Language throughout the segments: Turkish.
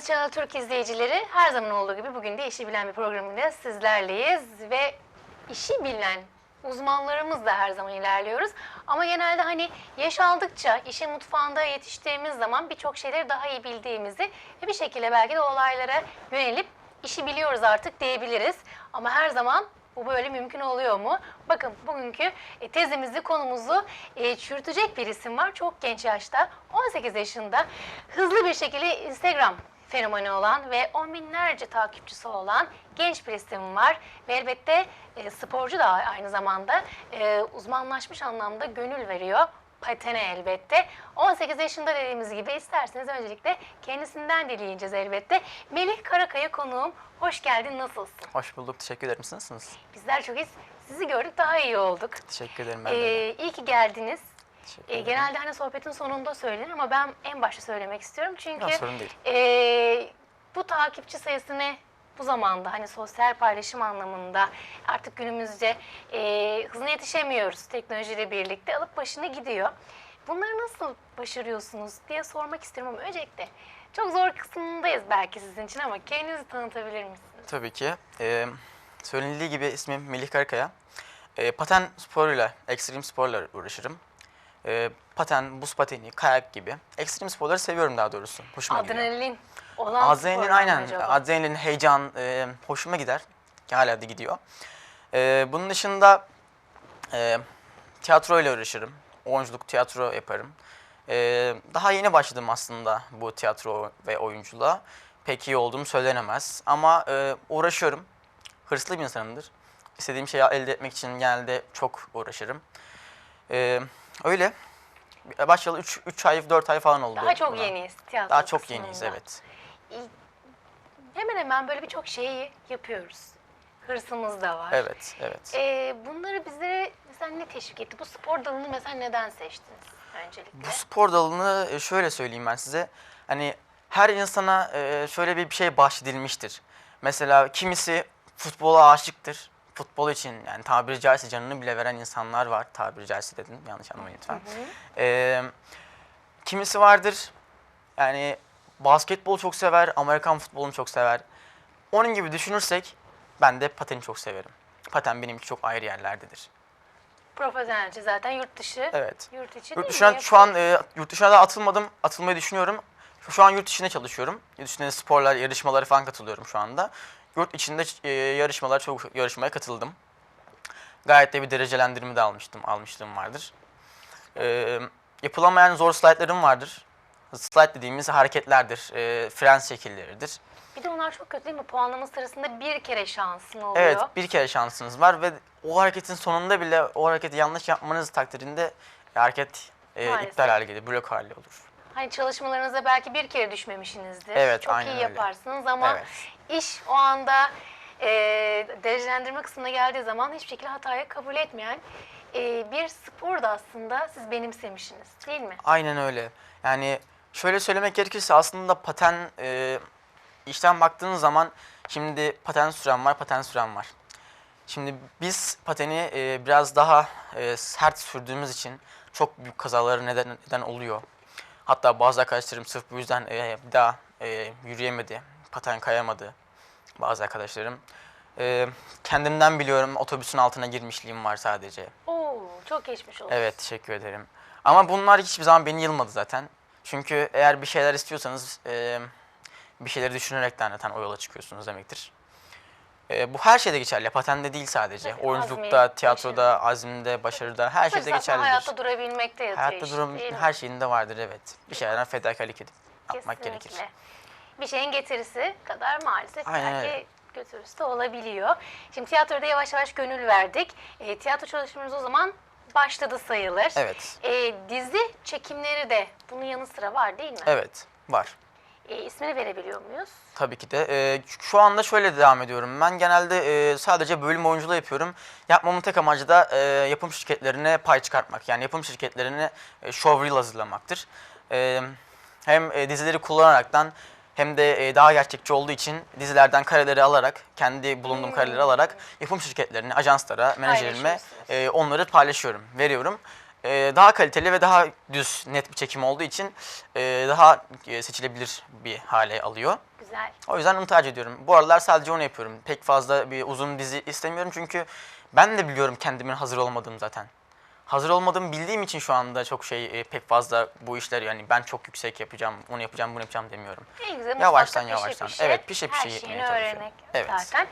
geldiniz Channel Türk izleyicileri. Her zaman olduğu gibi bugün de işi bilen bir programıyla sizlerleyiz ve işi bilen uzmanlarımız da her zaman ilerliyoruz. Ama genelde hani yaş aldıkça işin mutfağında yetiştiğimiz zaman birçok şeyleri daha iyi bildiğimizi ve bir şekilde belki de olaylara yönelip işi biliyoruz artık diyebiliriz. Ama her zaman bu böyle mümkün oluyor mu? Bakın bugünkü e, tezimizi, konumuzu e, çürütecek bir isim var. Çok genç yaşta, 18 yaşında hızlı bir şekilde Instagram fenomeni olan ve on binlerce takipçisi olan genç bir isim var. Ve elbette e, sporcu da aynı zamanda e, uzmanlaşmış anlamda gönül veriyor. Patene elbette. 18 yaşında dediğimiz gibi isterseniz öncelikle kendisinden dileyeceğiz elbette. Melih Karakaya konuğum. Hoş geldin, nasılsın? Hoş bulduk. Teşekkür ederim. Siz nasılsınız? Bizler çok iyiyiz. Sizi gördük daha iyi olduk. Teşekkür ederim ben de. Ee, iyi ki geldiniz. Teşekkür ederim. genelde hani sohbetin sonunda söylenir ama ben en başta söylemek istiyorum. Çünkü sorun değil. ee, bu takipçi sayısını bu zamanda hani sosyal paylaşım anlamında artık günümüzde ee, hızına yetişemiyoruz teknolojiyle birlikte alıp başını gidiyor. Bunları nasıl başarıyorsunuz diye sormak istiyorum ama öncelikle çok zor kısmındayız belki sizin için ama kendinizi tanıtabilir misiniz? Tabii ki. Ee, söylenildiği gibi ismim Melih Karakaya. Ee, paten sporuyla, ekstrem sporla uğraşırım. Ee, paten, buz pateni, kayak gibi. Ekstrem sporları seviyorum daha doğrusu. Hoşuma gidiyor. Adrenalin olan Adrenalin sporlar mı aynen. acaba? Adrenalin, heyecan e, hoşuma gider. Ki Hala da gidiyor. Ee, bunun dışında e, tiyatroyla uğraşırım. Oyunculuk, tiyatro yaparım. Ee, daha yeni başladım aslında bu tiyatro ve oyunculuğa. Pek iyi olduğum söylenemez. Ama e, uğraşıyorum. Hırslı bir insanımdır. İstediğim şeyi elde etmek için genelde çok uğraşırım. Ee, öyle. Başlayalı 3, 3 ay, 4 ay falan oldu. Daha çok buna. yeniyiz tiyatro Daha çok kısmında. yeniyiz evet. Hemen hemen böyle birçok şeyi yapıyoruz. Hırsımız da var. Evet, evet. Ee, bunları bizlere mesela ne teşvik etti? Bu spor dalını mesela neden seçtiniz öncelikle? Bu spor dalını e, şöyle söyleyeyim ben size. Hani her insana e, şöyle bir bir şey bahşedilmiştir. Mesela kimisi futbola aşıktır. Futbol için yani tabiri caizse canını bile veren insanlar var. Tabiri caizse dedim yanlış anlamayın lütfen. E, kimisi vardır yani basketbol çok sever, Amerikan futbolunu çok sever. Onun gibi düşünürsek ben de pateni çok severim. Paten benim için çok ayrı yerlerdedir. Profesyonelce zaten yurt dışı, Evet. yurt içi Yurt değil dışına mi? şu an e, yurt dışına da atılmadım. Atılmayı düşünüyorum. Şu, an yurt içinde çalışıyorum. Yurt içinde sporlar, yarışmaları falan katılıyorum şu anda. Yurt içinde e, yarışmalar çok yarışmaya katıldım. Gayet de bir derecelendirme de almıştım, almışlığım vardır. E, yapılamayan zor slaytlarım vardır. Slide dediğimiz hareketlerdir, e, fren şekilleridir. Bir de onlar çok kötü değil mi? Puanlama sırasında bir kere şansın oluyor. Evet, bir kere şansınız var ve o hareketin sonunda bile o hareketi yanlış yapmanız takdirinde hareket e, Maalesef. iptal hale gelir, blok hali olur. Hani çalışmalarınızda belki bir kere düşmemişsinizdir. Evet, Çok aynen iyi öyle. yaparsınız ama Evet. İş o anda e, derecelendirme kısmına geldiği zaman hiçbir şekilde hatayı kabul etmeyen e, bir spor da aslında siz benimsemişsiniz değil mi? Aynen öyle. Yani şöyle söylemek gerekirse aslında paten e, işten baktığınız zaman şimdi paten süren var, paten süren var. Şimdi biz pateni e, biraz daha e, sert sürdüğümüz için çok büyük kazalara neden, neden oluyor. Hatta bazı arkadaşlarım sırf bu yüzden e, daha e, yürüyemedi, paten kayamadı bazı arkadaşlarım. E, kendimden biliyorum otobüsün altına girmişliğim var sadece. Oo, çok geçmiş olsun. Evet teşekkür ederim. Ama bunlar hiçbir zaman beni yılmadı zaten. Çünkü eğer bir şeyler istiyorsanız e, bir şeyleri düşünerekten zaten o yola çıkıyorsunuz demektir. E, bu her şeyde geçerli. Patende değil sadece. Tabii, Oyunculukta, azmi, tiyatroda, azimde, başarıda her şeyde Zaten geçerlidir. hayatta durabilmekte yatıyor Hayatta iş, durum her şeyinde vardır evet. Bir şeylerden fedakarlık edip yapmak gerekir. Bir şeyin getirisi kadar maalesef Aynen belki öyle. götürüsü de olabiliyor. Şimdi tiyatroda yavaş yavaş gönül verdik. E, tiyatro çalışmalarımız o zaman başladı sayılır. Evet. E, dizi çekimleri de bunun yanı sıra var değil mi? Evet var. E, ismini verebiliyor muyuz? Tabii ki de. Ee, şu anda şöyle devam ediyorum. Ben genelde e, sadece bölüm oyunculuğu yapıyorum. Yapmamın tek amacı da e, yapım şirketlerine pay çıkartmak. Yani yapım şirketlerine e, showreel hazırlamaktır. E, hem e, dizileri kullanaraktan hem de e, daha gerçekçi olduğu için dizilerden kareleri alarak, kendi bulunduğum kareleri alarak yapım şirketlerine, ajanslara, menajerime e, onları paylaşıyorum, veriyorum. e, daha kaliteli ve daha düz, net bir çekim olduğu için e, daha e, seçilebilir bir hale alıyor. Güzel. O yüzden onu tercih ediyorum. Bu aralar sadece onu yapıyorum. Pek fazla bir uzun dizi istemiyorum çünkü ben de biliyorum kendimin hazır olmadığım zaten. Hazır olmadığımı bildiğim için şu anda çok şey e, pek fazla bu işler yani ben çok yüksek yapacağım, onu yapacağım, bunu yapacağım demiyorum. En güzel Yavaştan, mutfakta yavaştan. Pişe Evet, pişe pişe her şeyini öğrenmek Evet. zaten.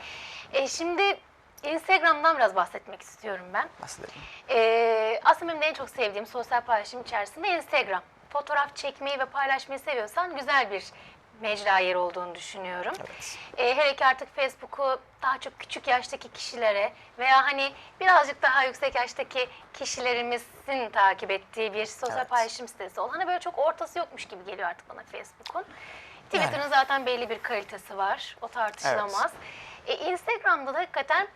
E, şimdi Instagram'dan biraz bahsetmek istiyorum ben. Diyeyim? Ee, aslında benim en çok sevdiğim sosyal paylaşım içerisinde Instagram. Fotoğraf çekmeyi ve paylaşmayı seviyorsan güzel bir mecra yeri olduğunu düşünüyorum. Evet. Ee, hele ki artık Facebook'u daha çok küçük yaştaki kişilere veya hani birazcık daha yüksek yaştaki kişilerimizin takip ettiği bir sosyal Evet. paylaşım sitesi olan. Hani böyle çok ortası yokmuş gibi geliyor artık bana Facebook'un. Twitter'ın zaten belli bir kalitesi var. O tartışılamaz. E, Instagram'da da hakikaten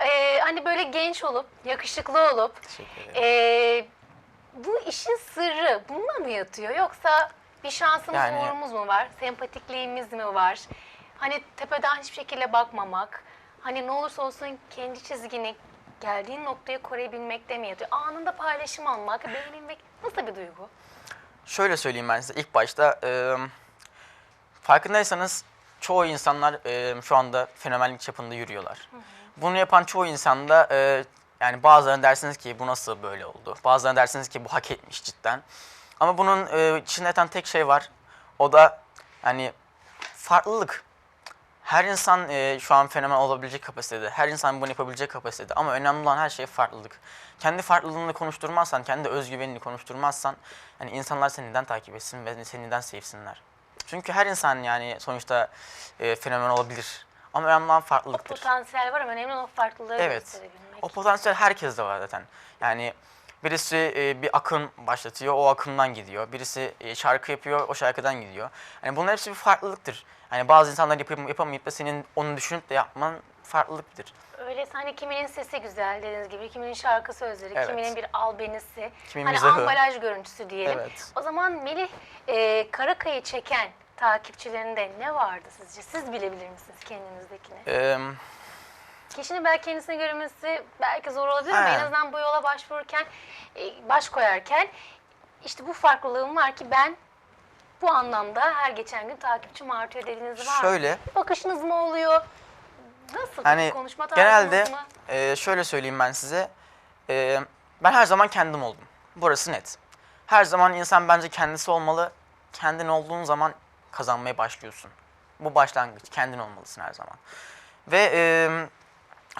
e, hani böyle genç olup, yakışıklı olup e, bu işin sırrı bunda mı yatıyor? Yoksa bir şansımız, Yani- uğrumuz mu var? Sempatikliğimiz mi var? Hani tepeden hiçbir şekilde bakmamak, hani ne olursa olsun kendi çizgini geldiğin noktaya koruyabilmekte mi yatıyor? Anında paylaşım almak, beğenilmek nasıl bir duygu? Şöyle söyleyeyim ben size ilk başta e, farkındaysanız çoğu insanlar e, şu anda fenomenlik çapında yürüyorlar. Bunu yapan çoğu insanda e, yani bazılarına dersiniz ki bu nasıl böyle oldu? Bazılarına dersiniz ki bu hak etmiş cidden. Ama bunun e, içinde yatan tek şey var. O da yani farklılık. Her insan e, şu an fenomen olabilecek kapasitede. Her insan bunu yapabilecek kapasitede. Ama önemli olan her şey farklılık. Kendi farklılığını konuşturmazsan, kendi özgüvenini konuşturmazsan yani insanlar seni neden takip etsin ve seni neden sevsinler. Çünkü her insan yani sonuçta e, fenomen olabilir. Ama önemli olan O farklılıktır. potansiyel var ama önemli olan o farklılığı Evet. gösterebilmek. O potansiyel herkeste var zaten. Yani birisi e, bir akım başlatıyor, o akımdan gidiyor. Birisi e, şarkı yapıyor, o şarkıdan gidiyor. Yani bunların hepsi bir farklılıktır. Yani bazı insanlar yapıp, yapamayıp da senin onu düşünüp de yapman farklılıktır. Öyleyse hani kiminin sesi güzel dediğiniz gibi, kiminin şarkı sözleri, Evet. kiminin bir albenisi, Kimin hani mizahı. ambalaj görüntüsü diyelim. Evet. O zaman Melih e, Karakay'ı çeken takipçilerinde ne vardı sizce? Siz bilebilir misiniz kendinizdekini? Ee, Kişinin belki kendisine görünmesi belki zor olabilir ama en azından bu yola başvururken, e, baş koyarken işte bu farklılığım var ki ben bu anlamda her geçen gün takipçim artıyor dediğiniz var mı? şöyle, Bakışınız mı oluyor? Nasıl? hani konuşma genelde mı? e, şöyle söyleyeyim ben size. E, ben her zaman kendim oldum. Burası net. Her zaman insan bence kendisi olmalı. Kendin olduğun zaman kazanmaya başlıyorsun. Bu başlangıç. Kendin olmalısın her zaman. Ve e,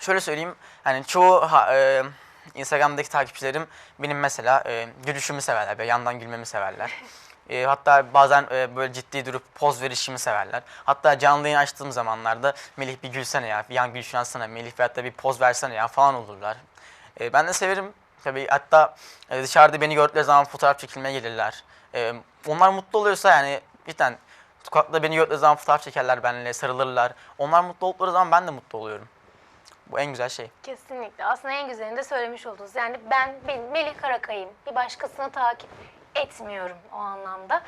şöyle söyleyeyim. Hani çoğu ha, e, Instagram'daki takipçilerim benim mesela e, gülüşümü severler. Böyle yandan gülmemi severler. E, hatta bazen e, böyle ciddi durup poz verişimi severler. Hatta canlı yayın açtığım zamanlarda Melih bir gülsene ya, bir yan gülüşünü atsana, Melih bir hatta bir poz versene ya falan olurlar. E, ben de severim. Tabii hatta e, dışarıda beni gördükleri zaman fotoğraf çekilmeye gelirler. E, onlar mutlu oluyorsa yani cidden sokakta beni gördükleri zaman fotoğraf çekerler benimle, sarılırlar. Onlar mutlu oldukları zaman ben de mutlu oluyorum. Bu en güzel şey. Kesinlikle. Aslında en güzelini de söylemiş oldunuz. Yani ben, ben Melih Karakay'ım. Bir başkasını takip etmiyorum o anlamda.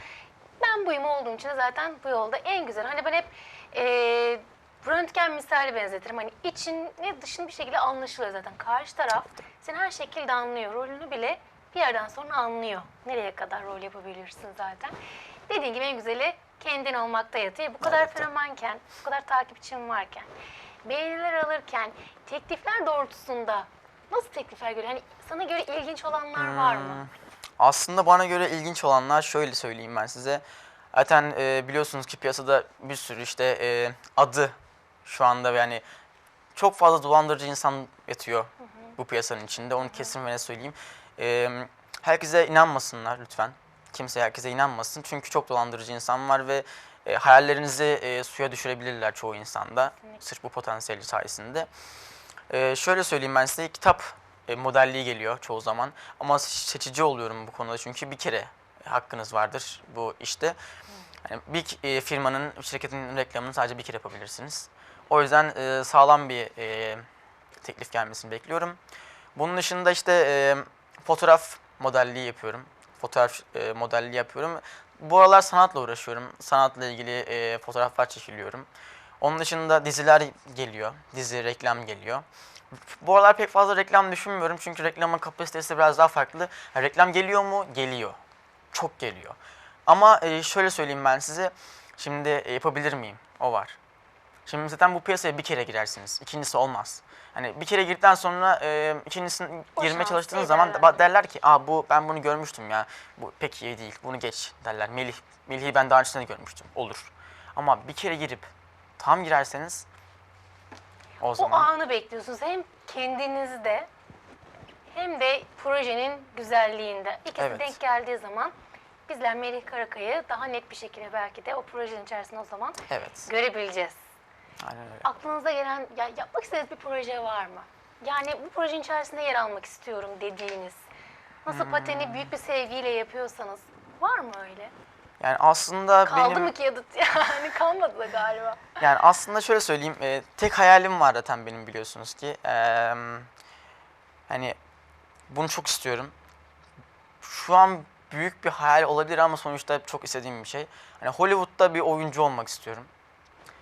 Ben buyum olduğum için de zaten bu yolda en güzel. Hani ben hep e, röntgen misali benzetirim. Hani için ve dışın bir şekilde anlaşılıyor zaten. Karşı taraf seni her şekilde anlıyor. Rolünü bile bir yerden sonra anlıyor. Nereye kadar rol yapabilirsin zaten. Dediğin gibi en güzeli kendin olmakta yatıyor. Bu kadar fenomenken, bu kadar takipçin varken, beğeniler alırken, teklifler doğrultusunda nasıl teklifler görüyor? Hani sana göre ilginç olanlar var mı? Hmm. Aslında bana göre ilginç olanlar şöyle söyleyeyim ben size. Zaten e, biliyorsunuz ki piyasada bir sürü işte e, adı şu anda yani çok fazla dolandırıcı insan yatıyor bu piyasanın içinde. Onu kesin ve ne söyleyeyim. E, herkese inanmasınlar lütfen. Kimse herkese inanmasın. Çünkü çok dolandırıcı insan var ve e, hayallerinizi e, suya düşürebilirler çoğu insanda. Sırf bu potansiyeli sayesinde. Ee, şöyle söyleyeyim ben size kitap e, modelliği geliyor çoğu zaman ama seçici oluyorum bu konuda çünkü bir kere hakkınız vardır bu işte. Yani bir e, firmanın, şirketin reklamını sadece bir kere yapabilirsiniz. O yüzden e, sağlam bir e, teklif gelmesini bekliyorum. Bunun dışında işte e, fotoğraf modelliği yapıyorum. Fotoğraf e, modelliği yapıyorum. Bu aralar sanatla uğraşıyorum. Sanatla ilgili e, fotoğraflar çekiliyorum. Onun dışında diziler geliyor. Dizi, reklam geliyor. Bu aralar pek fazla reklam düşünmüyorum çünkü reklamın kapasitesi biraz daha farklı. Ha, reklam geliyor mu? Geliyor. Çok geliyor. Ama e, şöyle söyleyeyim ben size. Şimdi e, yapabilir miyim? O var. Şimdi zaten bu piyasaya bir kere girersiniz. İkincisi olmaz. Hani bir kere girdikten sonra e, ikincisini girmeye çalıştığınız zaman değerlendirin. derler ki Aa, bu ben bunu görmüştüm ya. Bu pek iyi değil. Bunu geç derler. Melih Melih'i ben daha öncesinde de görmüştüm. Olur. Ama bir kere girip tam girerseniz o O zaman anı bekliyorsunuz hem kendinizde hem de projenin güzelliğinde. İkisi Evet. denk geldiği zaman bizler Melih Karakay'ı daha net bir şekilde belki de o projenin içerisinde o zaman evet. görebileceğiz. Aynen öyle. Aklınıza gelen, ya yapmak istediğiniz bir proje var mı? Yani bu projenin içerisinde yer almak istiyorum dediğiniz. Nasıl Hmm. pateni büyük bir sevgiyle yapıyorsanız var mı öyle? Yani aslında Kaldı benim mı ki yadıt? Yani kalmadı da galiba. Yani aslında şöyle söyleyeyim, e, tek hayalim var zaten benim biliyorsunuz ki. E, hani bunu çok istiyorum. Şu an büyük bir hayal olabilir ama sonuçta çok istediğim bir şey. Hani Hollywood'da bir oyuncu olmak istiyorum.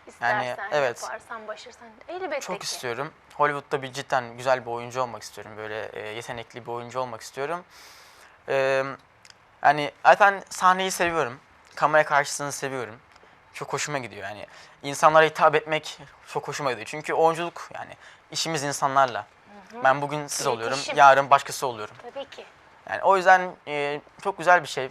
İstersen evet. yaparsan, başarırsan elbette Çok ki. istiyorum. Hollywood'da bir cidden güzel bir oyuncu olmak istiyorum. Böyle e, yetenekli bir oyuncu olmak istiyorum. E, hani zaten sahneyi seviyorum. Kamera karşısını seviyorum. Çok hoşuma gidiyor yani. insanlara hitap etmek çok hoşuma gidiyor. Çünkü oyunculuk yani işimiz insanlarla. Ben bugün siz oluyorum, İletişim. yarın başkası oluyorum. Tabii ki. Yani o yüzden e, çok güzel bir şey.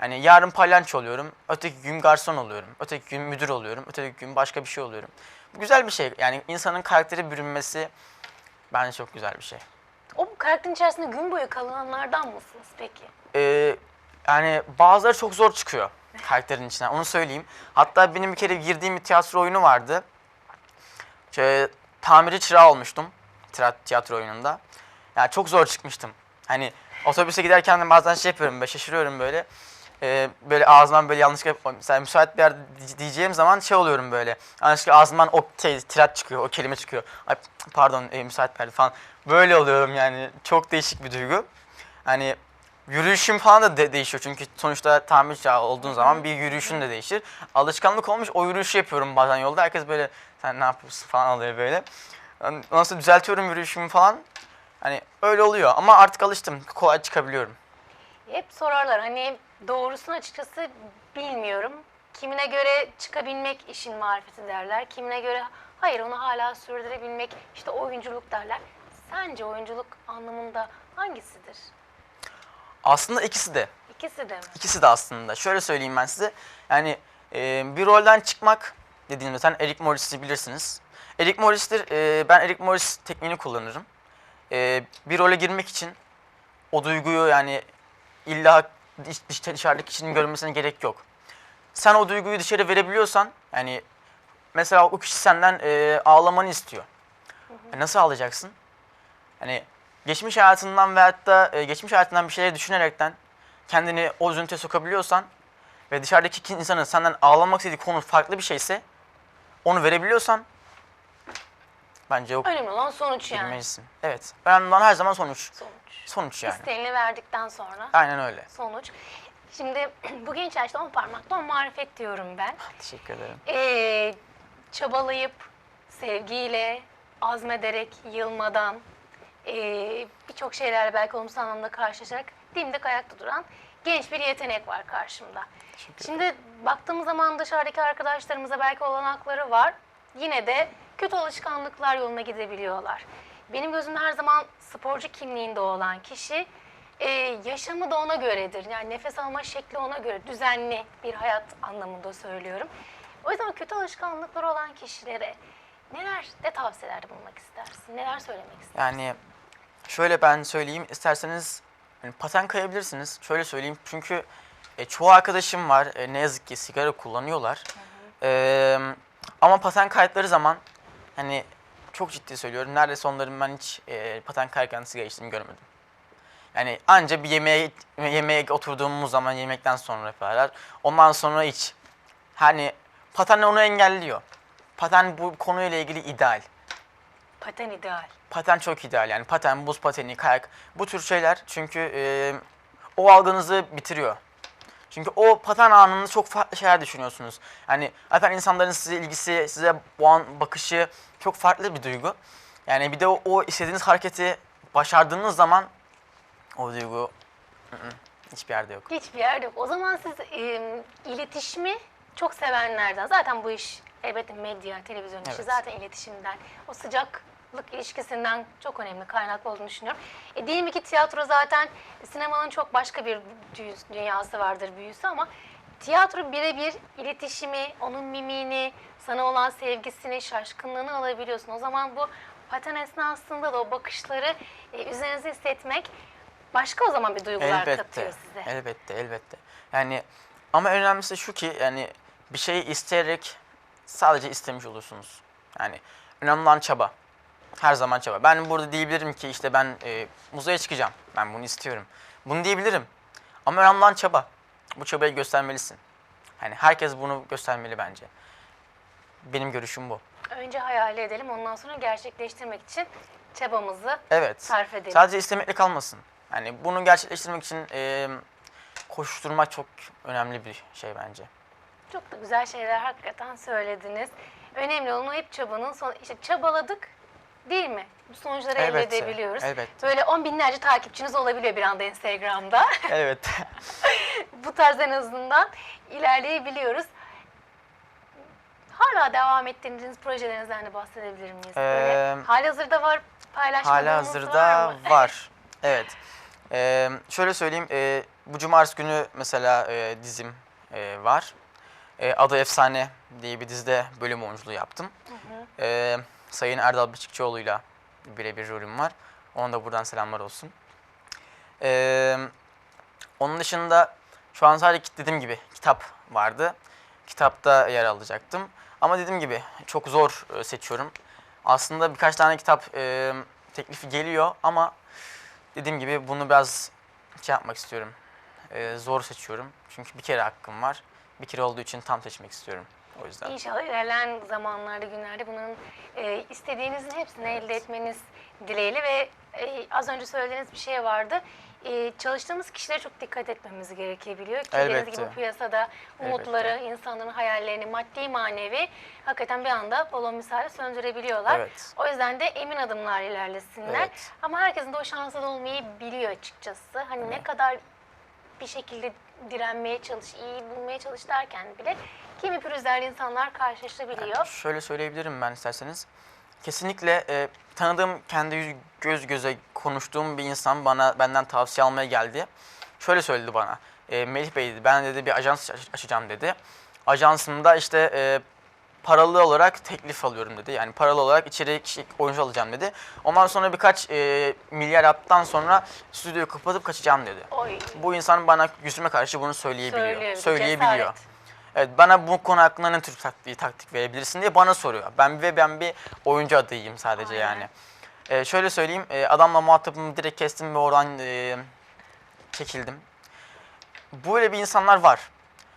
Yani yarın palyanço oluyorum, öteki gün garson oluyorum, öteki gün müdür oluyorum, öteki gün başka bir şey oluyorum. Bu güzel bir şey. Yani insanın karakteri bürünmesi bence çok güzel bir şey. O karakterin içerisinde gün boyu kalanlardan mısınız peki? Ee, yani bazıları çok zor çıkıyor karakterin içinden onu söyleyeyim. Hatta benim bir kere girdiğim bir tiyatro oyunu vardı. Şey, tamirci çırağı olmuştum tiyatro oyununda. Yani çok zor çıkmıştım. Hani otobüse giderken de bazen şey yapıyorum böyle şaşırıyorum böyle. Ee, böyle ağzımdan böyle yanlışlıkla mesela müsait bir yerde diye- diyeceğim zaman şey oluyorum böyle. Yanlışlıkla ağzımdan o şey, tirat çıkıyor, o kelime çıkıyor. Ay pardon e, müsait bir yerde falan. Böyle oluyorum yani. Çok değişik bir duygu. Hani yürüyüşüm falan da de- değişiyor çünkü sonuçta tamirci çağı olduğun zaman bir yürüyüşün de değişir. Alışkanlık olmuş o yürüyüşü yapıyorum bazen yolda. Herkes böyle sen ne yapıyorsun falan oluyor böyle. Yani Nasıl düzeltiyorum yürüyüşümü falan. Hani öyle oluyor ama artık alıştım. Kolay çıkabiliyorum. Hep sorarlar hani doğrusunu açıkçası bilmiyorum. Kimine göre çıkabilmek işin marifeti derler. Kimine göre hayır onu hala sürdürebilmek işte oyunculuk derler. Sence oyunculuk anlamında hangisidir? Aslında ikisi de. İkisi de mi? İkisi de aslında. Şöyle söyleyeyim ben size. Yani e, bir rolden çıkmak dediğimde sen Eric Morris'i bilirsiniz. Eric Morris'tir. e, ben Eric Morris tekniğini kullanırım. E, bir role girmek için o duyguyu yani illa dış, dış, dışarıdaki kişinin görmesine gerek yok. Sen o duyguyu dışarı verebiliyorsan yani mesela o kişi senden e, ağlamanı istiyor. E, nasıl ağlayacaksın? Hani geçmiş hayatından veyahut da e, geçmiş hayatından bir şeyler düşünerekten kendini o üzüntüye sokabiliyorsan ve dışarıdaki insanın senden ağlamak istediği konu farklı bir şeyse onu verebiliyorsan bence o Önemli olan sonuç yani. bilmelisin. Evet. Önemli olan her zaman sonuç. Sonuç. Sonuç yani. İsteğini verdikten sonra Aynen öyle. sonuç. Şimdi bu genç yaşta on parmakta on marifet diyorum ben. Teşekkür ederim. Ee, çabalayıp, sevgiyle, azmederek, yılmadan, ee, birçok şeylerle belki olumsuz anlamda karşılaşarak dimdik ayakta duran genç bir yetenek var karşımda. Şimdi baktığımız zaman dışarıdaki arkadaşlarımıza belki olanakları var. Yine de kötü alışkanlıklar yoluna gidebiliyorlar. Benim gözümde her zaman sporcu kimliğinde olan kişi e, yaşamı da ona göredir. Yani nefes alma şekli ona göre. Düzenli bir hayat anlamında söylüyorum. O yüzden kötü alışkanlıkları olan kişilere neler, ne tavsiyelerde bulunmak istersin? Neler söylemek istersin? Yani şöyle ben söyleyeyim isterseniz hani paten kayabilirsiniz. Şöyle söyleyeyim çünkü e, çoğu arkadaşım var e, ne yazık ki sigara kullanıyorlar. E, ama paten kaydıkları zaman hani çok ciddi söylüyorum neredeyse onların ben hiç e, paten kayarken sigara içtiğini görmedim. Yani anca bir yemeğe yemeğe oturduğumuz zaman yemekten sonra yaparlar. Ondan sonra hiç. Hani paten onu engelliyor. Paten bu konuyla ilgili ideal. Paten ideal. Paten çok ideal yani paten, buz pateni, kayak bu tür şeyler çünkü e, o algınızı bitiriyor. Çünkü o paten anında çok farklı şeyler düşünüyorsunuz. Yani zaten insanların size ilgisi, size bu an bakışı çok farklı bir duygu. Yani bir de o, o istediğiniz hareketi başardığınız zaman o duygu ı-ı, hiçbir yerde yok. Hiçbir yerde yok. O zaman siz e, iletişimi çok sevenlerden. Zaten bu iş elbette medya, televizyon işi Evet. zaten iletişimden. O sıcaklık ilişkisinden çok önemli kaynaklı olduğunu düşünüyorum. E, diyelim ki tiyatro zaten sinemanın çok başka bir dü- dünyası vardır büyüsü ama tiyatro birebir iletişimi, onun mimiğini, sana olan sevgisini, şaşkınlığını alabiliyorsun. O zaman bu paten esnasında da o bakışları e, üzerinize hissetmek başka o zaman bir duygular katıyor Elbette, size. elbette, elbette. Yani ama önemlisi şu ki yani bir şeyi isteyerek sadece istemiş olursunuz. Yani önemli olan çaba. Her zaman çaba. Ben burada diyebilirim ki işte ben e, uzaya çıkacağım. Ben bunu istiyorum. Bunu diyebilirim. Ama önemli olan çaba. Bu çabayı göstermelisin. Yani herkes bunu göstermeli bence. Benim görüşüm bu. Önce hayal edelim ondan sonra gerçekleştirmek için çabamızı Evet. sarf edelim. Sadece istemekle kalmasın. Yani bunu gerçekleştirmek için e, koşturmak çok önemli bir şey bence. Çok da güzel şeyler hakikaten söylediniz. Önemli olan hep çabanın son işte çabaladık değil mi? Bu sonuçları elde Elbette, edebiliyoruz. elbette. Böyle on binlerce takipçiniz olabiliyor bir anda Instagram'da. evet. Bu tarz en azından ilerleyebiliyoruz. Hala devam ettiğiniz projelerinizden de bahsedebilir miyiz? Böyle Ee, halihazırda var paylaşmadığınız Hala var hazırda mı? var. Evet. Ee, şöyle söyleyeyim. e, bu cumartesi günü mesela e, dizim e, var. E, Adı Efsane diye bir dizide bölüm oyunculuğu yaptım. E, Sayın Erdal Beşikçioğlu'yla birebir rolüm var. Ona da buradan selamlar olsun. E, onun dışında şu an sadece dediğim gibi kitap vardı. Kitapta yer alacaktım. Ama dediğim gibi çok zor e, seçiyorum. Aslında birkaç tane kitap e, teklifi geliyor ama dediğim gibi bunu biraz şey yapmak istiyorum. E, zor seçiyorum. Çünkü bir kere hakkım var. Bir kere olduğu için tam seçmek istiyorum. O yüzden. İnşallah ilerleyen zamanlarda, günlerde bunun e, istediğinizin hepsini elde etmeniz dileğiyle ve e, az önce söylediğiniz bir şey vardı. E, çalıştığımız kişilere çok dikkat etmemiz gerekebiliyor. Ki dediğiniz Elbette. gibi piyasada umutları, insanların hayallerini, maddi manevi hakikaten bir anda balon misali söndürebiliyorlar. Evet. O yüzden de emin adımlar ilerlesinler. Evet. Ama herkesin de o şansı da olmayı biliyor açıkçası. Hani ne kadar bir şekilde direnmeye çalış, iyi bulmaya çalış derken bile kimi pürüzlerle insanlar karşılaşabiliyor. Şöyle söyleyebilirim ben isterseniz. Kesinlikle e, tanıdığım, kendi göz göze konuştuğum bir insan bana benden tavsiye almaya geldi. Şöyle söyledi bana. E, Melih Bey dedi, ben dedi bir ajans aç- açacağım dedi. Ajansımda işte e, paralı olarak teklif alıyorum dedi. Yani paralı olarak içeri kişi oyuncu alacağım dedi. Ondan sonra birkaç e, milyar yaptıktan sonra stüdyoyu kapatıp kaçacağım dedi. Oy. Bu insan bana yüzüme karşı bunu söyleyebiliyor. Söylüyor, bir Söyleyebiliyor. cesaret. Evet bana bu konu hakkında ne tür taktiği, taktik verebilirsin diye bana soruyor. Ben ve ben bir oyuncu adayım sadece Aynen. yani. Ee, şöyle söyleyeyim, e, adamla muhatabımı direkt kestim ve oradan e, çekildim. Böyle bir insanlar var.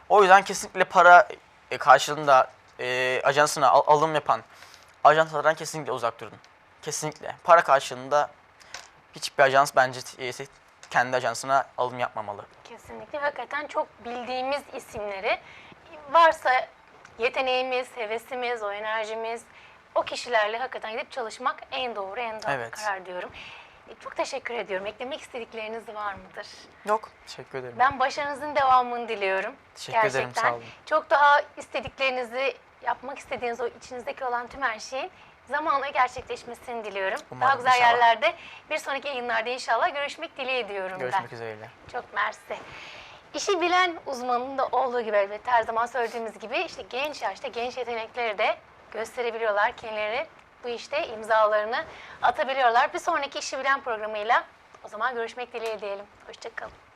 O yüzden kesinlikle para e, karşılığında e, ajansına al- alım yapan ajanslardan kesinlikle uzak durun. Kesinlikle. Para karşılığında hiçbir ajans bence e, kendi ajansına alım yapmamalı. Kesinlikle hakikaten çok bildiğimiz isimleri varsa yeteneğimiz, hevesimiz, o enerjimiz o kişilerle hakikaten gidip çalışmak en doğru, en doğru Evet. karar diyorum. E, Çok teşekkür ediyorum. Eklemek istedikleriniz var mıdır? Yok. Teşekkür ederim. Ben başarınızın devamını diliyorum. Teşekkür ederim, Gerçekten. sağ olun. Çok daha istediklerinizi, yapmak istediğiniz o içinizdeki olan tüm her şeyin zamanla gerçekleşmesini diliyorum. daha Umarım, güzel inşallah. yerlerde bir sonraki yayınlarda inşallah görüşmek dileği ediyorum ben. Görüşmek üzere. Çok mersi. İşi bilen uzmanın da olduğu gibi elbette her zaman söylediğimiz gibi işte genç yaşta genç yetenekleri de gösterebiliyorlar. Kendileri bu işte imzalarını atabiliyorlar. Bir sonraki işi bilen programıyla o zaman görüşmek dileğiyle diyelim. Hoşçakalın.